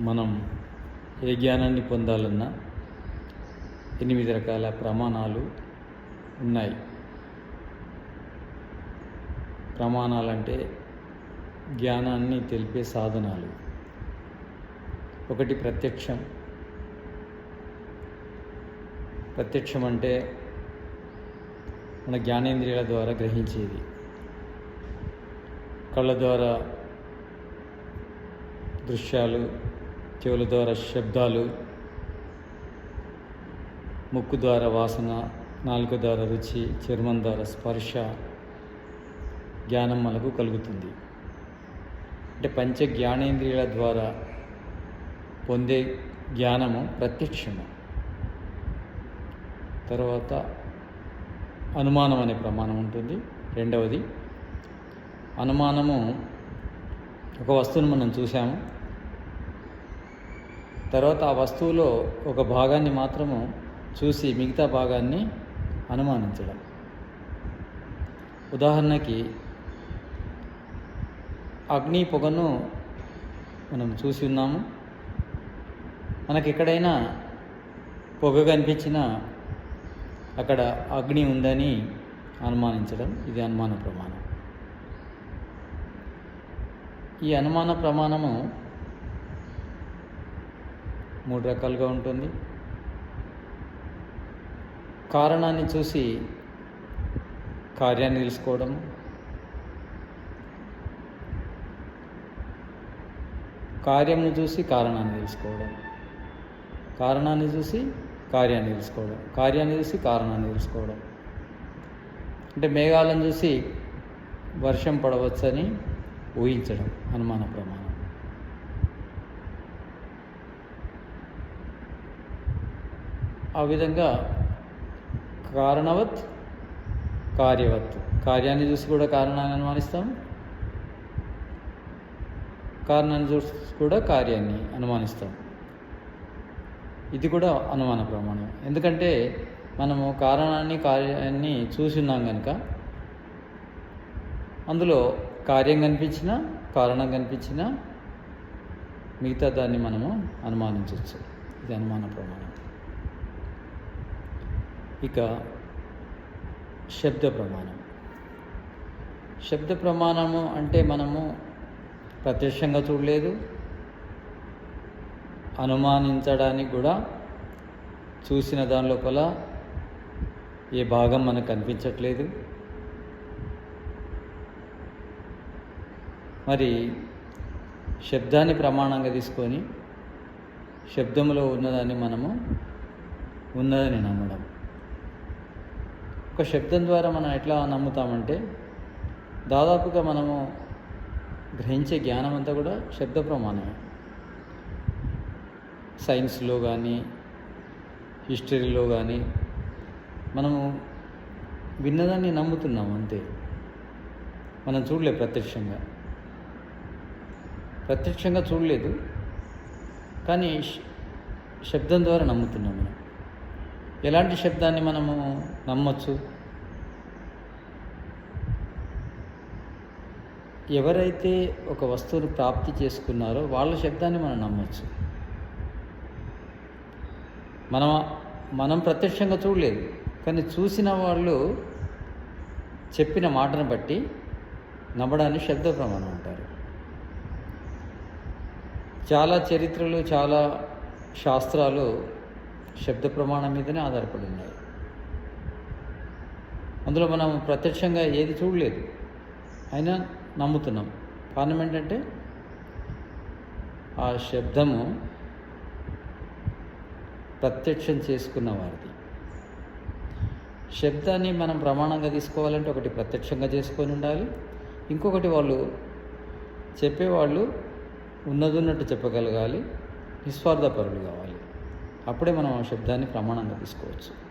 మనం ఏ జ్ఞానాన్ని పొందాలన్నా ఎనిమిది రకాల ప్రమాణాలు ఉన్నాయి. ప్రమాణాలంటే జ్ఞానాన్ని తెలిపే సాధనాలు. ఒకటి ప్రత్యక్షం. ప్రత్యక్షం అంటే మన జ్ఞానేంద్రియాల ద్వారా గ్రహించేది. కళ్ళ ద్వారా దృశ్యాలు చెవుల ద్వారా శబ్దాలు ముక్కు ద్వారా వాసన నాలుక ద్వారా రుచి చర్మం ద్వారా స్పర్శ జ్ఞానం మనకు కలుగుతుంది. అంటే పంచ జ్ఞానేంద్రియాల ద్వారా పొందే జ్ఞానము ప్రత్యక్షము. తర్వాత అనుమానం అనే ప్రమాణం ఉంటుంది. రెండవది అనుమానము ఒక వస్తువును మనం చూసాము తర్వాత ఆ వస్తువులో ఒక భాగాన్ని మాత్రము చూసి మిగతా భాగాన్ని అనుమానించడం. ఉదాహరణకి అగ్ని పొగను మనం చూసి ఉన్నాము. మనకి ఎక్కడైనా పొగ కనిపించినా అక్కడ అగ్ని ఉందని అనుమానించడం ఇది అనుమాన ప్రమాణం. ఈ అనుమాన ప్రమాణము మూడు రకాలుగా ఉంటుంది. కారణాన్ని చూసి కార్యాన్ని తెలుసుకోవడం కార్యంను చూసి కారణాన్ని తెలుసుకోవడం. కారణాన్ని చూసి కార్యాన్ని తెలుసుకోవడం. కార్యాన్ని చూసి కారణాన్ని తెలుసుకోవడం. అంటే మేఘాలను చూసి వర్షం పడవచ్చని ఊహించడం అనుమాన ప్రమాణం. ఆ విధంగా కారణవత్ కార్యవత్. కార్యాన్ని చూసి కూడా కారణాన్ని అనుమానిస్తాం. కారణాన్ని చూసి కూడా కార్యాన్ని అనుమానిస్తాం. ఇది కూడా అనుమాన ప్రమాణం. ఎందుకంటే మనము కారణాన్ని కార్యాన్ని చూస్తున్నాం కనుక అందులో కార్యం కనిపించిన కారణం కనిపించిన మిగతా దాన్ని మనము అనుమానించవచ్చు. ఇది అనుమాన ప్రమాణం. ఇక శబ్ద ప్రమాణం. శబ్ద ప్రమాణము అంటే మనము ప్రత్యక్షంగా చూడలేదు అనుమానించడానికి కూడా చూసిన దాని లోపల ఏ భాగం మనకు కనిపించట్లేదు. మరి శబ్దాన్ని ప్రమాణంగా తీసుకొని శబ్దంలో ఉన్నదాన్ని మనము ఉన్నదని నమ్మడం. ఒక శబ్దం ద్వారా మనం ఎట్లా నమ్ముతామంటే దాదాపుగా మనము గ్రహించే జ్ఞానం అంతా కూడా శబ్ద ప్రమాణమే. సైన్స్లో కానీ హిస్టరీలో కానీ మనము విన్నదాన్ని నమ్ముతున్నాం అంతే. మనం చూడలేదు ప్రత్యక్షంగా. ప్రత్యక్షంగా చూడలేదు. కానీ శబ్దం ద్వారా నమ్ముతున్నాం మనం. ఎలాంటి శబ్దాన్ని మనము నమ్మచ్చు? ఎవరైతే ఒక వస్తువును ప్రాప్తి చేసుకున్నారో వాళ్ళ శబ్దాన్ని మనం నమ్మచ్చు. మనం మనం ప్రత్యక్షంగా చూడలేదు కానీ చూసిన వాళ్ళు చెప్పిన మాటను బట్టి నమ్మడాన్ని శబ్ద ప్రమాణం అంటారు. చాలా చరిత్రలు చాలా శాస్త్రాలు శబ్ద ప్రమాణం మీదనే ఆధారపడి ఉన్నాయి. అందులో మనం ప్రత్యక్షంగా ఏది చూడలేదు. అయినా నమ్ముతున్నాం. కారణం ఏంటంటే ఆ శబ్దము ప్రత్యక్షం చేసుకున్న వారిది. శబ్దాన్ని మనం ప్రమాణంగా తీసుకోవాలంటే ఒకటి ప్రత్యక్షంగా చేసుకొని ఉండాలి. ఇంకొకటి వాళ్ళు చెప్పేవాళ్ళు ఉన్నదున్నట్టు చెప్పగలగాలి. నిస్వార్థపరులు కావాలి. అప్పుడే మనం ఆ శబ్దాన్ని ప్రమాణంగా తీసుకోవచ్చు.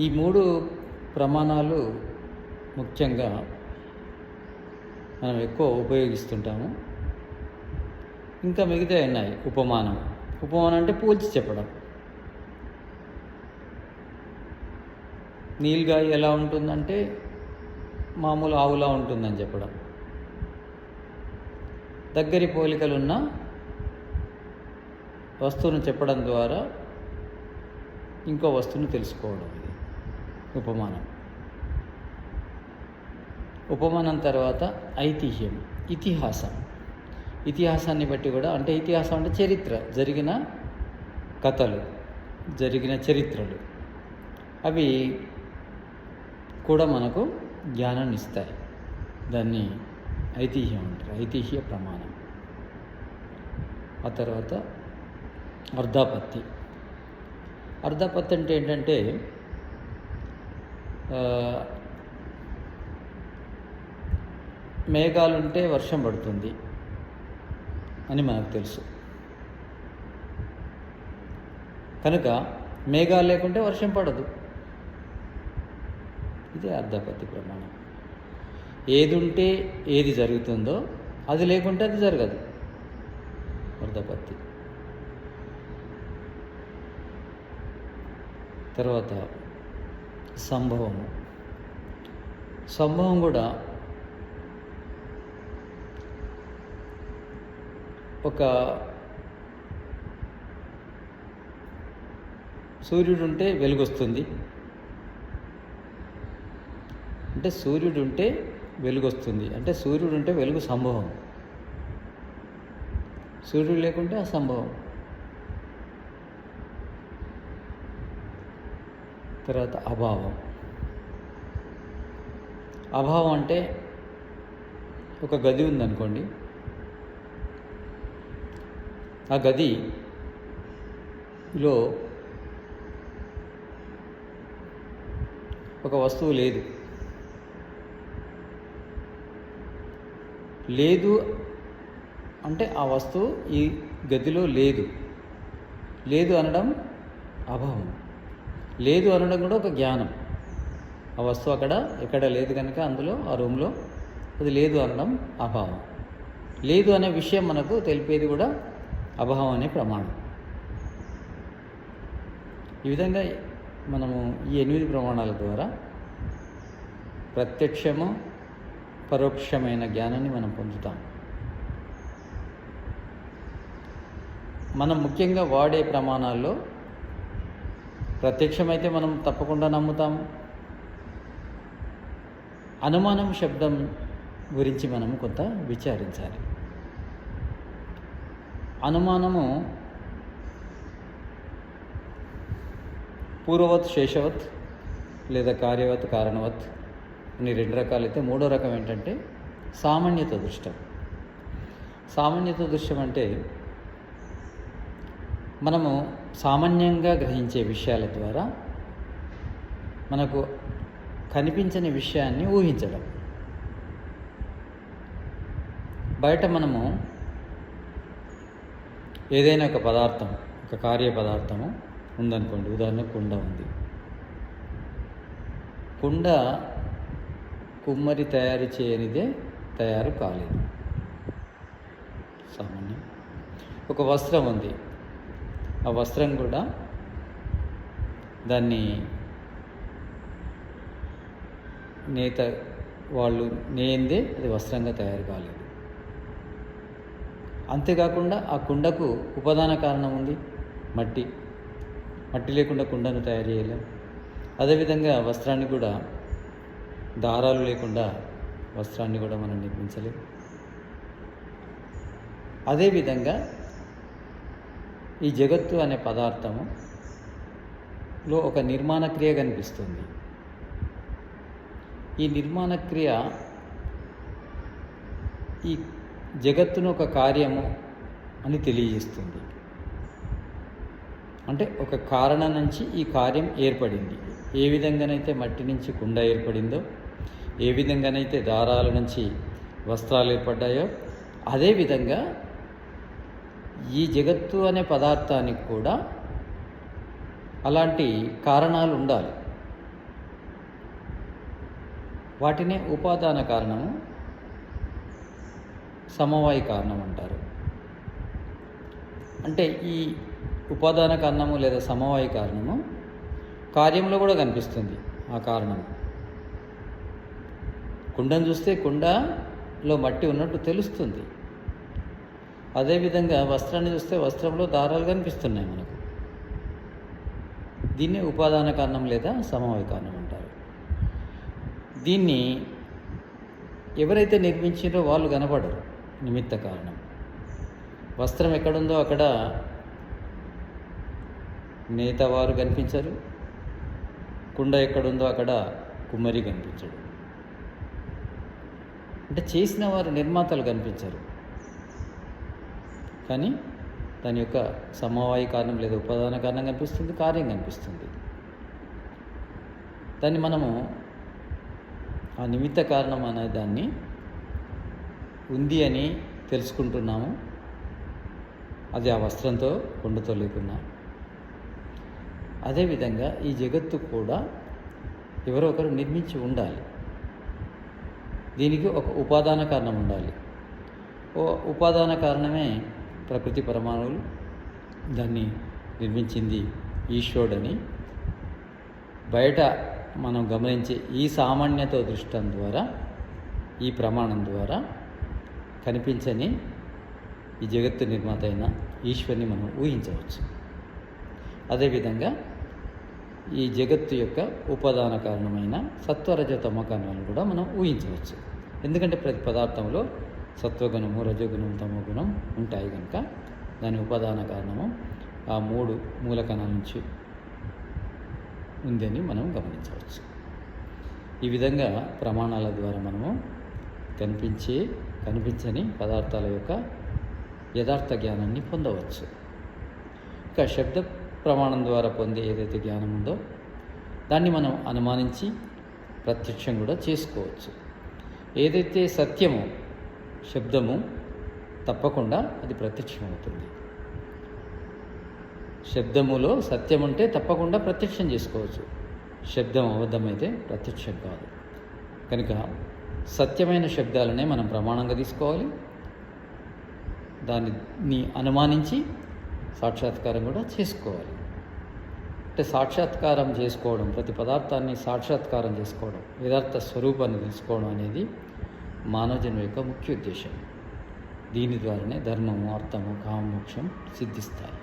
ఈ మూడు ప్రమాణాలు ముఖ్యంగా మనం ఎక్కువ ఉపయోగిస్తుంటాము. ఇంకా మిగతా ఉన్నాయి ఉపమానం. ఉపమానం అంటే పోల్చి చెప్పడం. నీల్గాయ ఎలా ఉంటుందంటే మామూలు ఆవులా ఉంటుందని చెప్పడం. దగ్గరి పోలికలున్న వస్తువును చెప్పడం ద్వారా ఇంకో వస్తువును తెలుసుకోవడం ఇది. ఉపమానం. ఉపమానం తర్వాత ఐతిహ్యం ఇతిహాసం. ఇతిహాసాన్ని బట్టి కూడా అంటే ఇతిహాసం అంటే చరిత్ర జరిగిన కథలు జరిగిన చరిత్రలు. అవి కూడా మనకు జ్ఞానాన్ని ఇస్తాయి. దాన్ని ఐతిహ్యం అంటారు ఐతిహ్య ప్రమాణం. ఆ తర్వాత అర్ధాపత్తి. అర్ధాపత్తి అంటే ఏంటంటే మేఘాలుంటే వర్షం పడుతుంది అని మనకు తెలుసు. కనుక మేఘాలు లేకుంటే వర్షం పడదు. ఇదే అర్ధాపత్తి ప్రమాణం. ఏది ఉంటే ఏది జరుగుతుందో అది లేకుంటే అది జరగదు. అర్ధపత్తి. తర్వాత సంభవము. సంభవం కూడా ఒక సూర్యుడు ఉంటే వెలుగొస్తుంది. అంటే సూర్యుడు ఉంటే వెలుగొస్తుంది. అంటే సూర్యుడు ఉంటే వెలుగు సంభవం. సూర్యుడు లేకుంటే అసంభవం. తర్వాత అభావం. అభావం అంటే ఒక గది ఉందనుకోండి. ఆ గదిలో ఒక వస్తువు లేదు. లేదు అంటే ఆ వస్తువు ఈ గదిలో లేదు. లేదు అనడం అభావం. లేదు అనడం కూడా ఒక జ్ఞానం. ఆ వస్తువు అక్కడ ఎక్కడ లేదు కనుక అందులో ఆ రూమ్లో అది లేదు అనడం అభావం. లేదు అనే విషయం మనకు తెలిపేది కూడా అభావం అనే ప్రమాణం. ఈ విధంగా మనము ఈ ఎనిమిది ప్రమాణాల ద్వారా ప్రత్యక్షము పరోక్షమైన జ్ఞానాన్ని మనం పొందుతాం. మనం ముఖ్యంగా వాడే ప్రమాణాల్లో ప్రత్యక్షమైతే మనం తప్పకుండా నమ్ముతాం. అనుమానం శబ్దం గురించి మనం కొంత విచారించాలి. అనుమానము పూర్వవత్ శేషవత్ లేదా కార్యవత్ కారణవత్ అని రెండు రకాలైతే మూడో రకం ఏంటంటే సామాన్యత దృష్టం. సామాన్యత దృష్టం అంటే మనము సామాన్యంగా గ్రహించే విషయాల ద్వారా మనకు కనిపించని విషయాన్ని ఊహించడం. బయట మనము ఏదైనా ఒక పదార్థం ఒక కార్య పదార్థము ఉందనుకోండి ఉదాహరణకు కుండ ఉంది. కుండ కుమ్మరి తయారు చేయనిదే తయారు కాలేదు. సామాన్యం. ఒక వస్త్రం ఉంది. ఆ వస్త్రం కూడా దాన్ని నేత వాళ్ళు నేందే అది వస్త్రంగా తయారు కాలేదు. అంతేకాకుండా ఆ కుండకు ఉపదాన కారణం ఉంది. మట్టి మట్టి లేకుండా కుండను తయారు చేయలేం. అదేవిధంగా వస్త్రాన్ని కూడా దారాలు లేకుండా వస్త్రాన్ని కూడా మనం నిర్మించలేం. అదేవిధంగా ఈ జగత్తు అనే పదార్థము లో ఒక నిర్మాణ క్రియ కనిపిస్తుంది. ఈ నిర్మాణ క్రియ ఈ జగత్తును ఒక కార్యము అని తెలియజేస్తుంది. అంటే ఒక కారణం నుంచి ఈ కార్యం ఏర్పడింది. ఏ విధంగానైతే మట్టి నుంచి కుండ ఏర్పడిందో ఏ విధంగానైతే దారాల నుంచి వస్త్రాలు ఏర్పడ్డాయో అదేవిధంగా ఈ జగత్తు అనే పదార్థానికి కూడా అలాంటి కారణాలు ఉండాలి. వాటినే ఉపాదాన కారణము సమవాయి కారణం అంటారు. అంటే ఈ ఉపాదాన కారణము లేదా సమవాయి కారణము కార్యంలో కూడా కనిపిస్తుంది ఆ కారణం కుండను చూస్తే కుండలో మట్టి ఉన్నట్టు తెలుస్తుంది. అదేవిధంగా వస్త్రాన్ని చూస్తే వస్త్రంలో దారాలు కనిపిస్తున్నాయి మనకు. దీన్నే ఉపాదాన కారణం లేదా సమవాయ కారణం అంటారు. దీన్ని ఎవరైతే నిర్మించారో వాళ్ళు కనపడరు. నిమిత్త కారణం. వస్త్రం ఎక్కడుందో అక్కడ నేతవారు కనిపించరు. కుండ ఎక్కడుందో అక్కడ కుమ్మరి కనిపించడు. అంటే చేసిన వారు నిర్మాతలు కనిపించరు. కానీ దాని యొక్క సమవాయ కారణం లేదా ఉపాదాన కారణం కనిపిస్తుంది కార్యం కనిపిస్తుంది. దాన్ని మనము ఆ నిమిత్త కారణం అనే దాన్ని ఉంది అని తెలుసుకుంటున్నాము. అది ఆ వస్త్రంతో కొండతో లేకున్నా అదేవిధంగా ఈ జగత్తు కూడా ఎవరో ఒకరు నిర్మించి ఉండాలి. దీనికి ఒక ఉపాదాన కారణం ఉండాలి. ఓ ఉపాదాన కారణమే ప్రకృతి పరమాణువులు దాన్ని నిర్మించింది ఈశ్వరుడని. బయట మనం గమనించే ఈ సామాన్యత దృష్టం ద్వారా ఈ ప్రమాణం ద్వారా కనిపించని ఈ జగత్తు నిర్మాత అయిన ఈశ్వరుని మనం ఊహించవచ్చు. అదేవిధంగా ఈ జగత్తు యొక్క ఉపాదాన కారణమైన సత్వరజ తమకాలను కూడా మనం ఊహించవచ్చు. ఎందుకంటే ప్రతి పదార్థంలో సత్వగుణము రజగుణం తమోగుణం ఉంటాయి కనుక దాని ఉపాదాన కారణము ఆ మూడు మూలకణాల నుంచి ఉందని మనం గమనించవచ్చు. ఈ విధంగా ప్రమాణాల ద్వారా మనము కనిపించే కనిపించని పదార్థాల యొక్క యథార్థ జ్ఞానాన్ని పొందవచ్చు. ఇక శబ్ద ప్రమాణం ద్వారా పొందే ఏదైతే జ్ఞానం ఉందో దాన్ని మనం అనుమానించి ప్రత్యక్షం కూడా చేసుకోవచ్చు. ఏదైతే సత్యమో శబ్దము తప్పకుండా అది ప్రత్యక్షమవుతుంది. శబ్దములో సత్యం ఉంటే తప్పకుండా ప్రత్యక్షం చేసుకోవచ్చు. శబ్దం అబద్ధమైతే ప్రత్యక్షం కాదు. కనుక సత్యమైన శబ్దాలనే మనం ప్రమాణంగా తీసుకోవాలి. దాన్ని అనుమానించి సాక్షాత్కారం కూడా చేసుకోవాలి. అంటే సాక్షాత్కారం చేసుకోవడం ప్రతి పదార్థాన్ని సాక్షాత్కారం చేసుకోవడం యథార్థ స్వరూపాన్ని తెలుసుకోవడం అనేది మానవ జన్మ యొక్క ముఖ్య ఉద్దేశం. దీని ద్వారానే ధర్మము అర్థము కామోక్షం సిద్ధిస్తాయి.